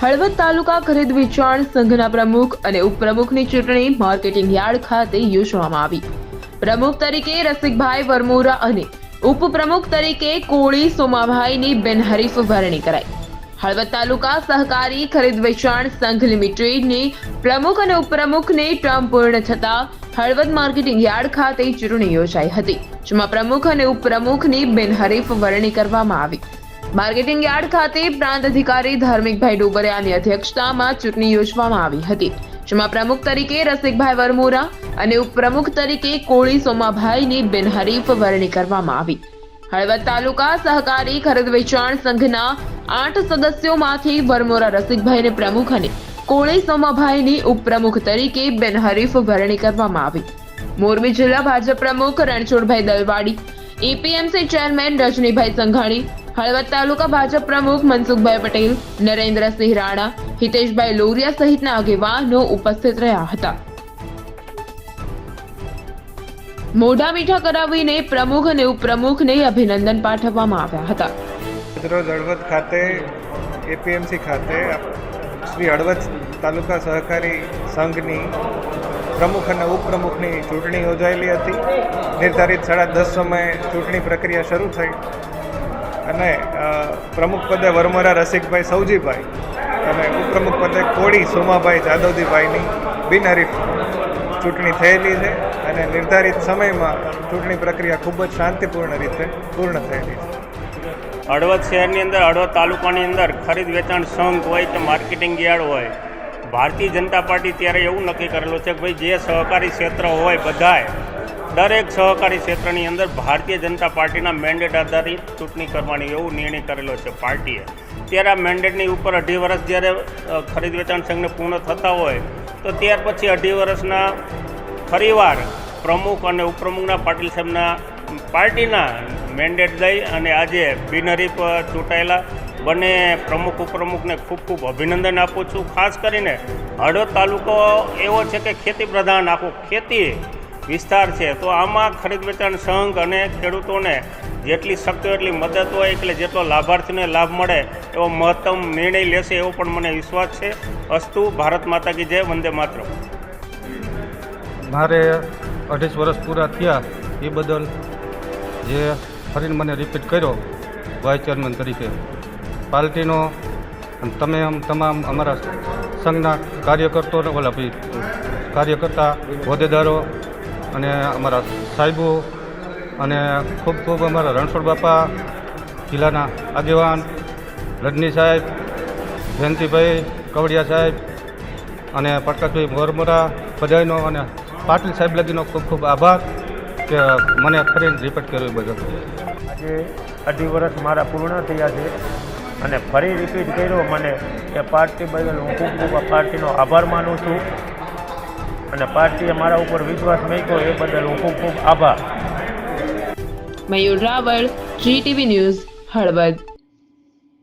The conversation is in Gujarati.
હળવદ તાલુકા ખરીદ વેચાણ સંઘના પ્રમુખ અને ઉપપ્રમુખની ચૂંટણી માર્કેટિંગ યાર્ડ ખાતે યોજવામાં આવી. પ્રમુખ તરીકે રસિકભાઈ વરમોરા અને ઉપપ્રમુખ તરીકે કોળી સોમાભાઈની બિનહરીફ વરણી કરાઈ. હળવદ તાલુકા સહકારી ખરીદ વેચાણ સંઘ લિમિટેડની પ્રમુખ અને ઉપપ્રમુખની ટર્મ પૂર્ણ થતાં હળવદ માર્કેટિંગ યાર્ડ ખાતે ચૂંટણી યોજાઈ હતી, જેમાં પ્રમુખ અને ઉપપ્રમુખની બિનહરીફ વરણી કરવામાં આવી. માર્કેટિંગ યાર્ડ ખાતે પ્રાંત અધિકારી ધાર્મિકભાઈ ડોબરિયાની અધ્યક્ષતામાં ચૂંટણી યોજવામાં આવી હતી, જેમાં પ્રમુખ તરીકે રસિકભાઈ વરમોરા અને ઉપપ્રમુખ તરીકે કોળી સોમાભાઈની બિનહરીફ વરણી કરવામાં આવી. હળવદ તાલુકા સહકારી ખરીદ વેચાણ સંઘના આઠ સદસ્યોમાંથી વરમોરા રસિકભાઈને પ્રમુખ અને કોળી સોમાભાઈની ઉપપ્રમુખ તરીકે બિનહરીફ વરણી કરવામાં આવી. મોરબી જિલ્લા ભાજપ પ્રમુખ રણછોડભાઈ દલવાડી, એપીએમસી ચેરમેન રજનીભાઈ સંઘાણી હળવદ તાલુકા ભાજપ પ્રમુખ મનસુખભાઈ પટેલ, નરેન્દ્રસિંહ રાણા, હિતેશભાઈ લોરિયા સહિતના આગેવાનો ઉપસ્થિત રહ્યા હતા. મોઢા મીઠા કરાવીને પ્રમુખ અને ઉપપ્રમુખને અભિનંદન પાઠવવામાં આવ્યા હતા. રોજ હળવદ ખાતે એપીએમસી ખાતે શ્રી હળવદ તાલુકા સહકારી સંઘની પ્રમુખ અને ઉપપ્રમુખની ચૂંટણી યોજાયેલી હતી. નિર્ધારિત સાડા દસ સમયે ચૂંટણી પ્રક્રિયા શરૂ થઈ. અને પ્રમુખ પદે વરમરા રસિકભાઈ સૌજીભાઈ અને ઉપપ્રમુખ પદે કોળી સોમાભાઈ જાદવજીભાઈની બિનહરીફ ચૂંટણી થયેલી છે અને નિર્ધારિત સમયમાં ચૂંટણી પ્રક્રિયા ખૂબ જ શાંતિપૂર્ણ રીતે પૂર્ણ થયેલી છે. હળવદ શહેરની અંદર, હળવદ તાલુકાની અંદર ખરીદ વેચાણ સંઘ હોય કે માર્કેટિંગ યાર્ડ હોય, ભારતીય જનતા પાર્ટી ત્યારે એવું નક્કી કરેલું છે કે ભાઈ જે સહકારી ક્ષેત્ર હોય બધાય દરેક સહકારી ક્ષેત્રની અંદર ભારતીય જનતા પાર્ટીના મેન્ડેટ આધારિત ચૂંટણી કરવાની એવું નિર્ણય કરેલો છે પાર્ટીએ. ત્યારે આ મેન્ડેટની ઉપર અઢી વર્ષ જ્યારે ખરીદ વેચાણ સંઘને પૂર્ણ થતા હોય, તો ત્યાર પછી અઢી વર્ષના ફરીવાર પ્રમુખ અને ઉપપ્રમુખના પાટીલ સાહેબના પાર્ટીના મેન્ડેટ દઈ અને આજે બિનહરીફ ચૂંટાયેલા બંને પ્રમુખ, ઉપપ્રમુખને ખૂબ ખૂબ અભિનંદન આપું છું. ખાસ કરીને હળવદ તાલુકો એવો છે કે ખેતી પ્રધાન આખો ખેતી વિસ્તાર છે, તો આમાં ખરીદ વેચાણ સંઘ અને ખેડૂતોને જેટલી શક્ય એટલી મદદ હોય, એટલે જેટલો લાભાર્થીને લાભ મળે એવો મહત્તમ નિર્ણય લેશે એવો પણ મને વિશ્વાસ છે. અસ્તુ, ભારત માતા કી જય, વંદે માત્ર મારે અઢીસ વર્ષ પૂરા થયા એ બદલ જે ફરીને મને રિપીટ કર્યો વાઇસ ચેરમેન તરીકે. પાર્ટીનો તમે આમ તમામ અમારા સંઘના કાર્યકર્તો ઓલા કાર્યકર્તા, હોદ્દેદારો અને અમારા સાહેબો અને ખૂબ ખૂબ અમારા રણછોડ બાપા, જિલ્લાના આગેવાન, રજની સાહેબ, જયંતિભાઈ કવડિયા સાહેબ અને પ્રકાશભાઈ મોરમોરા બધાનો અને પાટીલ સાહેબ લગીનો ખૂબ ખૂબ આભાર કે મને ફરીને રિપીટ કર્યો બધું આજે અઢી વર્ષ મારા પૂર્ણ થયા છે અને ફરી રિપીટ કર્યો મને એ પાર્ટી બદલ હું ખૂબ ખૂબ પાર્ટીનો આભાર માનું છું. અને પાર્ટીએ મારા ઉપર વિશ્વાસ મૂક્યો એ બદલ હું ખૂબ ખૂબ આભાર. Mayur Raval GTV news, Halvad.